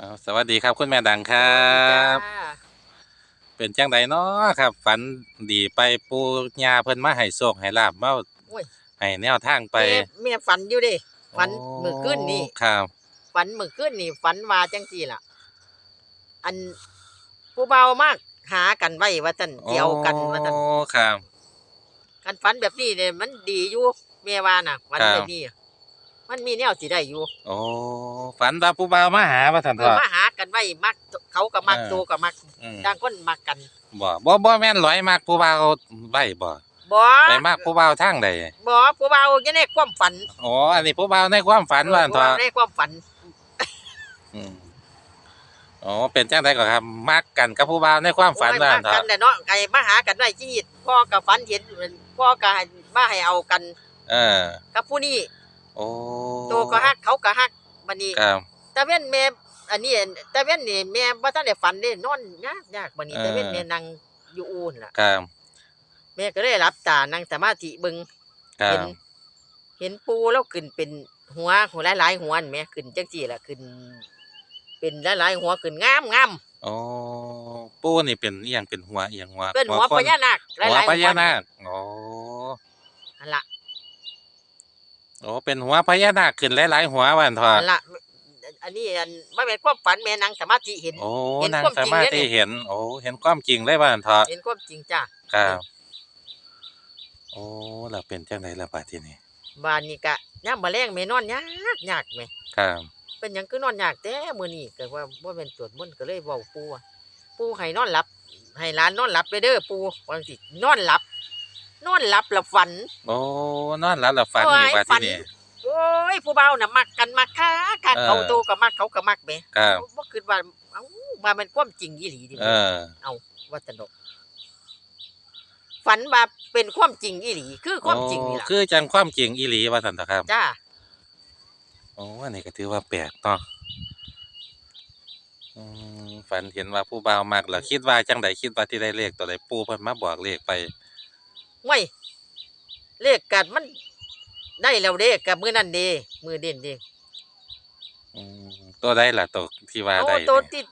อ้าวสวัสดีครับ คุณแม่ดังครับจ้าเป็นจังไดเนาะครับ ฝันดีไปปูญาเพิ่นมาให้โชคให้ลาบมาโอ้ย ให้แนวทางไปแม่แม่ฝันอยู่เดิฝันโมื้อคืนนี่ครับฝันมื้อคืนนี่ฝันว่าจังซี่ล่ะ อันผู้เบามากหากันไว้ว่าซั่นเกี่ยวกันว่าซั่นโอ้ครับกันฝันแบบนี้เนี่ยมันดีอยู่แม่ว่าน่ะฝันครับแบบนี้อะ มันมีแนวสิได้อยู่โอ้ฝันว่าผู้บ่าวมาหาว่าซั่นเอเถออะมาหากันไว้มักเขาก็มักเออตัวก็มักอืมต่างคนมักกันบ่บ่บ่แม่นร้อยมากผู้บ่าวไว้บ่บ่ไปมากผู้บ่าวทางใดบ่ผู้เบาอยู่ในความฝันอ๋ออันนี้ผู้บ่าวในความฝันว่าซั่นผู้เถอะเบาในความฝันอืมอ๋อเป็นจังไดก็ครับมักกันกับผู้บ่าวในความฝันโอ้ยว่ามัซั่กนเถกัอะนแหละเนาะไก่มาหากันไว้ที่พ่อกับฝันเห็นพ่อก็ให้มาให้เอากัน เออ กับผู้นี้ โอ้โตก็ฮักเขาก็ฮักบัดนี้ครับตาเว้นแม่อันนี้ตาเว้นนี่แม่บ่ทันได้ฝันเด้นอนยากยากบัดนี้เออตาเว้นแม่นั่งอยู่อูนล่ะครับแม่ก็เลยหลับตานั่งสมาธิเบิ่งครัเห็บนเห็นปูแล้วขึ้นเป็นหัวหัวหลายๆหัวนั่นแหม่ขึ้นจังซี่ล่ะขึ้น เป็นหลายๆหัวขึ้นงามงามโอ้ปูนี่เป็นอหย่างเป็นหัวอหย่างหัวเป็นหัวคนพญานาคหหัวลายๆพหัวญานาคโอ้ อันละ โอ้เป็นหัวพญานาคขึ้นหลายๆหัววันทออันละอันนี้อันบ่แม่นความฝันแม่นั่งสมาธิเห็น โอ้เห็นนางความจริสางมารถเลยเนี่ที่ยเห็น โอ้เห็นความจริงเลยวันทอเห็นความจริงจ้ะ ครับ โอ้เราเป็นจังไดล่ะบาดทีนี้บ้านนี้ก็ยามมื้อแลงแม่นอนยากยากแม่ครับเป็นหยังคือนอนยากแต่มื้อนี้ก็ว่าบ่แม่นตรวจมนต์ก็เลยเว้าปู่ว่าปู่ให้นอนหลับ ให้หลานนอนหลับไปเด้อปู่ว่าจังซี่นอนหลับ นอนหลับแล้วฝัน โอ้นอนหลับแล้วฝันโอ้ยอีกบาดฝัทีนนี้โอ้ยผู้เบาน่ะมักกันมักคักคักเออเขาโตก็มักเขาก็มักแหมครับบ่คิดว่าเอ้าว่ามันความจริงอีหลีดิเออเอาว่าตนกฝันว่าเป็นความจริงอีหลี คือความจริงนี่โอ้ล่ะคือจังความจริงอีหลีว่าซั่นเถอะครับจ้าโอ้อันนี้ก็ถือว่าแปลกเนาะอืมฝันเห็นว่าผู้บ่าวมักแล้วคิดว่าจังใดคิดว่าที่ได้เลขตัวใดปู่เพิ่นมาบอกเลขไป ไว้เลขกัดมันได้แล้วเด้กับมือนั่นเด้มือเด่นเด้อืมตัวใดล่ะตัวที่ว่าเอาได้ตัวเนี่ยที่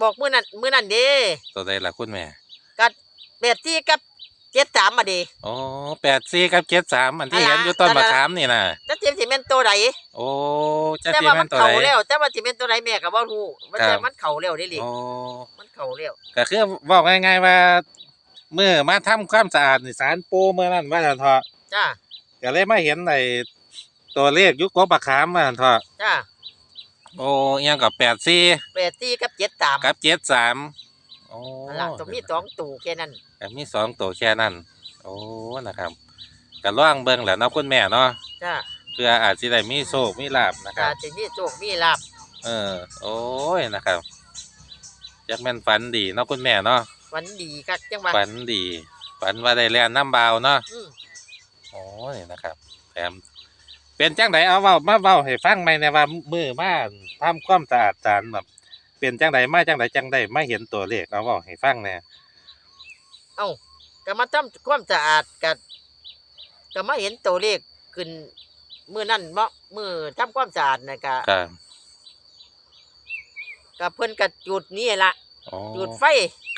บอกมือนั่นมือนั่นเด้ตัวใดล่ะคุณแม่กัดแปดที่กับเจ็ดสามมาเด้โอ้แปดสี่กับเจ็ดสามอันที่อะไรเห็นอยู่ต้นอะไรมะขามนี่นะจะเทียมสิแม่นตัวใดโอ้จะแต่ที่ว่าแม่มันนตัวเข่าใด แล้วแต่ว่าสิแม่นตัวใดแม่ก็บ่รู้ว่าครัแต่บมันเข่าแล้วเด้ลิโอ้มันเข่าแล้วก็คือบอกง่ายๆว่า เมื่อมาทำความสะอาดนี่สารปูเมื่อนั้นว่าซั่นเถอะจ้าก็เลยมาเห็นในตัวเลขอยุคกบมะขามว่าซั่นเถอะจ้าโอ้อิหยังกับแปดสี่แปดที่กับเจ็ดสามกับเจ็ดสามโอ้นั่นล่ะต้องมีสองตู่แค่นั้นก็มีสองตัวแค่นั้นโอ้นะครับก็ล่องเบิ่งแหล้วเนาะคุณแม่เนาะจ้าเพื่ออาจสิได้มีโชคมีลาบนะคจ้ารับจะมีโชคมีลาบเออ โอ้ยนะครับจักแม่นฝันดีเนาะคุณแม่เนาะ ฝันดีคักจังว่าฝันดี ฝันว่าได้แล่นน้ำบาวเนาะอืมโอ้ยนะครับแถมเป็นจังไดเอาเว้ามาเว้าให้ฟังไหมในว่ามือมาทำความสะอาดจานแบบเป็นจังไดมาจังไดจังไดมาเห็นตัวเลขเอาเว้าให้ฟังแหน่เอ้าก็มาทำความสะอาดก็ก็มาเห็นตัวเลขขึ้นมือนั่นเมาะมือทำความสะอาดน่ะก็ครับก็เพิ่นก็จุดนี่ล่ะ โอ้จุดไฟ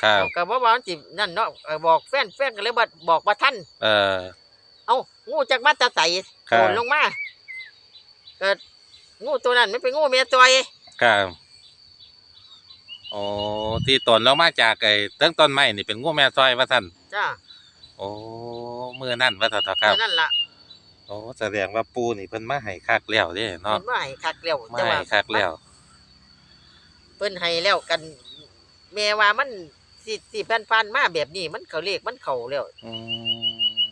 ครับก็บ่ว่ามันสินั่นเนาะเอ่อบอกแฟนแฟนก็เลยว่าบอกว่าท่านเออ เอ้างูจักมาแตะไสครับโดนลงมาก็งูตัวนั้นมันเป็นงูเมียตัวครับโอ้ที่ตนลงมาจากไอ้เตั้งต้นไม้นี่เป็นงูแม่ซอยว่าท่านจ้าโอ้มือนั่นว่าท่านเถอะครับตัวนั่นล่ะโอ้แสดงว่าปูนี่เพิ่นมาให้คักแล้วเด้เนาะเพิ่นว่าให้คักแล้วมาแต่ให้ว่าคักแล้ว เพิ่นให้แล้วกัน แม่ว่ามันสิสิพันพันๆมาแบบนี้ มันเขาเลขมันเข้าแล้วอืม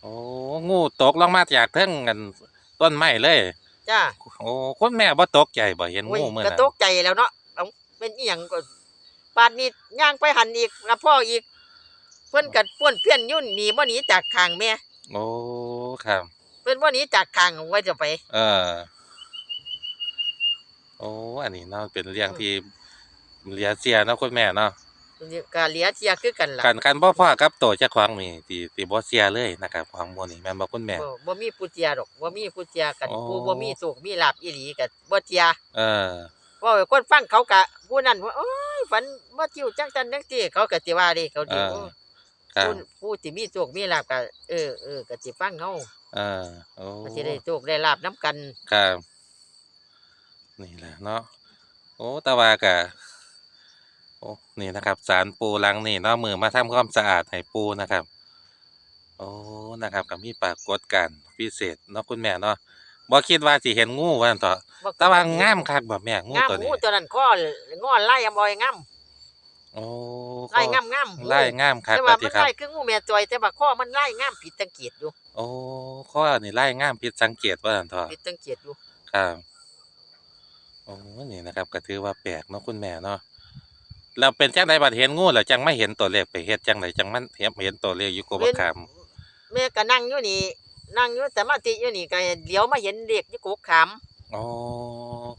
โอ้งูตกลงมาจากเทิงกันต้นไม้เลย จ้าโอ้คุณแม่บ่ตกใจบ่เห็นโอ้ยงูมื้อก็นั้นตกใจแล้วเนาะเอ้าเป็นอีหยังก็ปานนี้ย่างไปหันอีกกับพ่ออีก เพิ่นกัดป้วนเพี้ยนยุ่นหนีบ่หนีจากข้างแม่โอ้ครับ เพิ่นบ่หนีจากข้างไว้จะไป เออ โอ้ อันนี้เนาะเป็นเรื่องที่ เหลียเสียเนาะคุณแม่เนาะก็เหลียเทียคือกันล่ะกันกันบ่พอกับโตเจ้าของนี่สิสิบ่เสียเลยนะครับของหมู่นี่แม่นบ่คุณแม่บ่บ่มีผู้เทียดอกบ่มีผู้เทียกันอ๋อผู้บ่มีสุขมีลาบอีหลีก็บ่เทียเออเว่าให้คนฟังเขาก็ผู้นั้นว่าโอ้ยฝันบ่จิ้วจังจันจังซี่เขาก็สิว่าเดิเขาดิเออโอ้ครับผู้ผู้ที่มีสุขมีลาบก็เออเออก็สิฟังเฮาเออโอ้ก็สิได้สุขได้ลาบนํกันครับนี่แหละเนาะโอ้แตะวากะ โอ้นี่นะครับ สารปูหลังนี่เนาะมือมาทำความสะอาดให้ปูนะครับโอ้นะครับก็มีปรากฏการณ์พิเศษเนาะคุณแม่เนาะบ่คิดว่าสิเห็นงูว่าซั่นเถาะบ่แต่ว่างามคักบ่แม่งูงามตัวงูนี้ตัวนั้นข้องอไล่อำบอยงามโอ้ไล่งามงามไล่งามคักแต่ว่าว่าติมันครับไล่คืองูแม่จอยแต่ว่าข้อมันไล่งามผิดสังเกตอยู่โอ้ข้อนี่ไล่งามผิดสังเกตว่าซั่นเถาะผิดสังเกตอยู่ครับโอ้นี่นะครับก็ถือว่าแปลกเนาะคุณแม่เนาะ เราเป็นจังไดบัดเห็นงูแล้วจังไม่เห็นตัวเลขไปเฮ็ดจังไดจังมันเห็นเห็นตัวเลขอยู่กบขามแม่ก็นั่งอยู่นี่นั่งอยู่สมาธิอยู่นี่ก็เดี๋ยวมาเห็นเด็กอยู่กกขามอ๋อ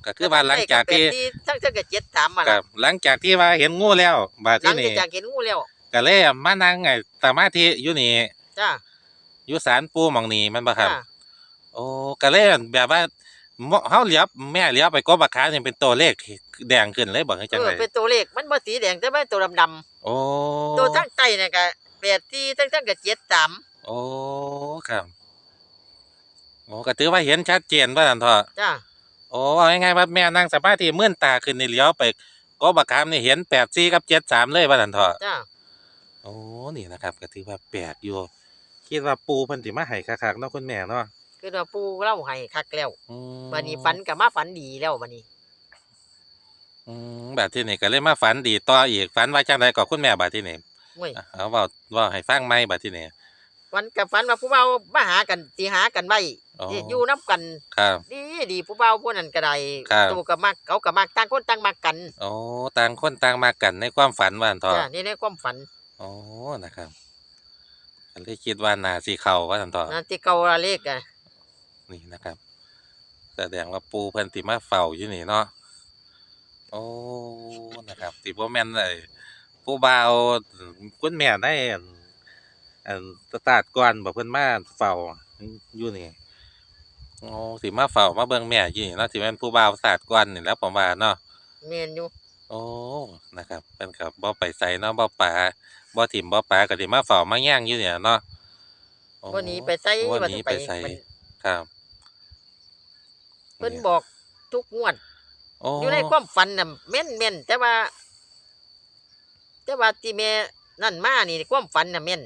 ก็คือว่าหลังจากที่ทั้งทั้งก็เจ็ดถามมาคล่ะรับหลังจากที่ว่าเห็นงูแล้วบาดหลัที่งนี่จากเห็นงูแล้วก็เลยมานั่งไงสมาธิอยู่นี่จ้าอยู่ศาลปู่หม่องนี้มันบ่ครับจ้าโอ้ก็เลยแบบว่า เมาะเฮาเหลียบแม่เหลียบไปกบขามนี่เป็นตัวเลขแดงขึ้นเลยบ่ให้จังเอไดอเป็นตัวเลขมันบ่สีแดงแต่มันตัวดำโอ้ๆตัวทั้งใต้เนี่ยก็แปดที่ทั้งทั้งก็เจ็ดสามโอ้ครับโอ้ก็ถือว่าเห็นชัดเจนว่าซั่นเถอะจ้าโอ้เอาง่ายๆว่าแม่นั่งสมาธิมื่นตาขึ้นนี่เลี้ยวไปก็บักคามนี่เห็นแปดสี่กับเจ็ดสามเลยว่าสันเถอะ จ้าโอ้นี่นะครับก็ถือว่าแปลกอยู่ คิดว่าปูเพิ่นสิมาให้คักๆเนาะคุณแม่เนาะ คือว่าปูเล่าให้คักแล้วอืมบัดนี้ฝันก็มาฝันดีแล้วบัดนี้ อืมบัดที่นี่ก็เลยมาฝันดีต่ออีกฝันว่าจังไดก็คุณแม่บัดที่นี่เว้ยอะเอาเว้าเว้าให้ฟังใหม่บัดที่นี่ฝันกับฝันว่าผู้เฒ่ามาหากันสิหากันไว้อ๋อสิอยู่นํกัน ครับ ดีดีผู้เฒ่าผู้นั้นก็ได้ครับ ตัวก็มักเขาก็มักต่างคนต่างมักกันโอ้ต่างคนต่างมากันในความฝันว่าสันเถอะจ้านี่ในความฝันโอ้นะครับก็เลยคิดว่าน่าสิเข้าว่าสันเถอะนั่นที่เก่าละเลขอะ นี่นะครับ แสดงว่าปูเพิ่นสิมาเฝ้าอยู่นี่เนาะโอ้นะครับสิบ่แม่นเลยผู้บ่าวคุณแม่ได้อันอันสตาร์ทก่อนบ่เพิ่นมาเฝ้าอยู่นี่โอ้สิมาเฝ้ามาเบิ่งแม่อยู่นี่เนาะสิแม่นผู้บ่าวสตาร์ทก่อนนี่แหล้วผมว่าเนาะแม่นอยู่โอ้นะครับเพิ่นก็บ่ไปไสเนาะบ่ป่าบ่ถิ่มบ่ป่าก็สิมาเฝ้ามาย่างอยู่เนี่ยเนาะโอ้บ่หนีไปไสบ่ว่าหนีจะไปไสมัน ครับเพิ่นบอกทุกงวดโอ้อยู่ในความฝันน่ะแม่นแม่นแต่ว่า แต่ว่าที่แม่นั่นมานี่ความฝันน่ะแม่น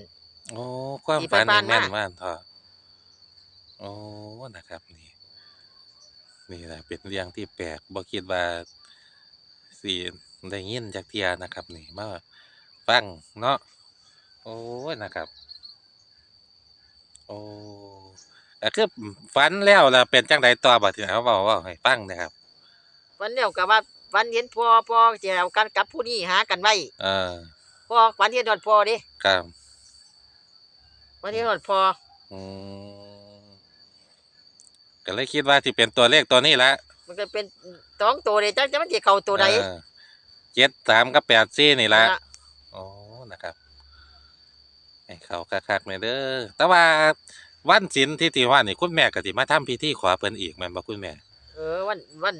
โอ้ความที่ฝันไปบ้านี่นแม่นมามากเถอะโอ้นะครับนี่นี่แหละเป็นเรื่องที่แปลกบ่คิดว่าสิได้ยินจากเทียนะครับ นี่มาฟังเนาะโอ้ยนะครับ โอ้ ก็คือฝันแล้วล่ะเป็นจังใดต่อบัดนี้เขาบอกว่าให้ฟังนะครับฝันแล้วก็ว่าฝันเห็นพ่อพ่อจะเอากันกับผู้นี้หากันไว้เออพ่อฝันเห็นฮอดพ่อเด้ครับฝันเห็นฮอดพ่ออืมก็เลยคิดว่าที่เป็นตัวเลขตัวนี้ละมันก็เป็นสองตัวเด้จักจะมันสิเข้าตัวใดเออเจ็ดสามกับแปดสี่นี่ละนั่นล่ะโอ้นะครับให้เขาคักๆหน่อยเด้อแต่ว่า วันศิลที่ที่ว่านี่คุณแม่ก็สิมาทำพิธีขอเพิ่นอีกแม่นบ่คุณแม่เออวันวัน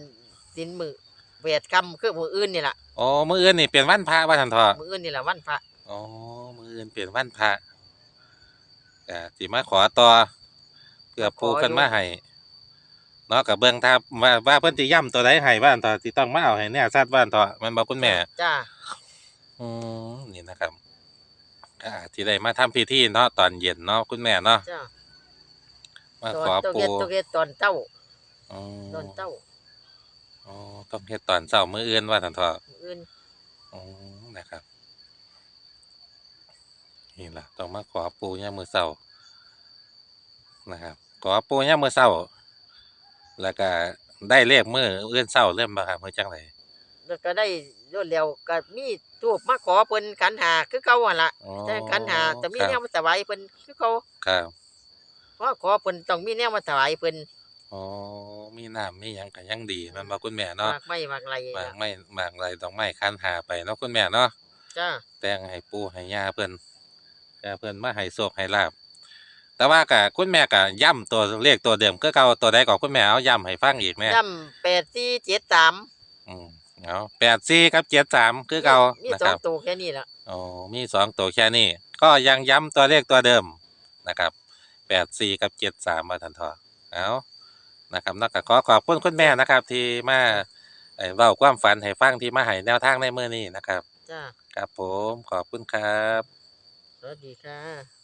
สินมือเวทกรรมคือมื้ออื่นนี่ล่ะอ๋อมื้ออื่นนี่เป็นวันพระว่าซั่นเถอะมื้ออื่นนี่ล่ะวันพระอ๋อมื้ออื่นเป็นวันพระก็สิมาขอต่อเพื่อปู่เพิ่นมาให้เนาะก็เบิ่งถ้าว่าว่าเพิ่นสิย้ำตัวใดให้ว่าซั่นเถอะสิต้องมาเอาให้แน่ชัดว่าซั่นเถอะแม่นบ่คุณแม่ จ้าอืมนี่นะครับก็อาจสิได้มาทำพิธีเนาะตอนเย็นเนาะคุณแม่เนาะจ้า มาตขออนตัวปูเฮ็ดตัวเฮ็ดตอนเต้าอ๋อตอนเต้าอ๋อต้องเฮ็ดตอนเช้ามื้ออื่นว่าซั่นเถอะมื้ออื่นอ๋อนะครับ นี่ล่ะต้องมาขอปูยามมื้อเช้านะครับ ขอปูยามมื้อเช้าแล้วก็ได้เลขมื้ออื่นเช้าเริ่มบ่ครับเฮ็ดจังไดแล้วก็ได้รวดเร็วก็มีทูบมาขอเพิ่นขันหาคือเก่าหั่นล่ะอ๋อแต่ขันหาแต่มีครับแนวมาถวายเพิ่นคือเก่าครับ เพราะขอเพิ่นต้องมีแนวมาถวายเพิ่นอ๋อ มีน้ำมีหยังก็ยังดีแมันบ่คุณแม่เนาะมากไม่มากไรหมากไม่หมากไรต้องไม้คันหาไปเนาะคุณแม่เนาะ จ้าแต่งให้ปู่ให้ย่าเพิ่นเพื่อเพิ่นมาให้โชคให้ลาบ แต่ว่าก็คุณแม่ก็ย้ำตัวเลขตัวเดิมคือเก่าตัวใดก็คุณแม่เอาย้ำให้ฟังอีกแม่ย่ำแปดสี่เจ็ดสามอืมเอา84กับ73คือเก่ามีนะสคอรังบตัวแค่นี้ละ อ๋อมีสองตัวแค่นี้ ก็ยังย้ำตัวเลขตัวเดิมนะครับ แปดสี่กับเจ็ดสามมาทันทอเอานะครับนอกจากขอขอบคุณคุณแม่นะครับ ที่มาเอ่อเล่าความฝันให้ฟังที่มาให้แนวทางในมือนี้นะครับ จ้า ครับผมขอบคุณครับ สวัสดีค่ะ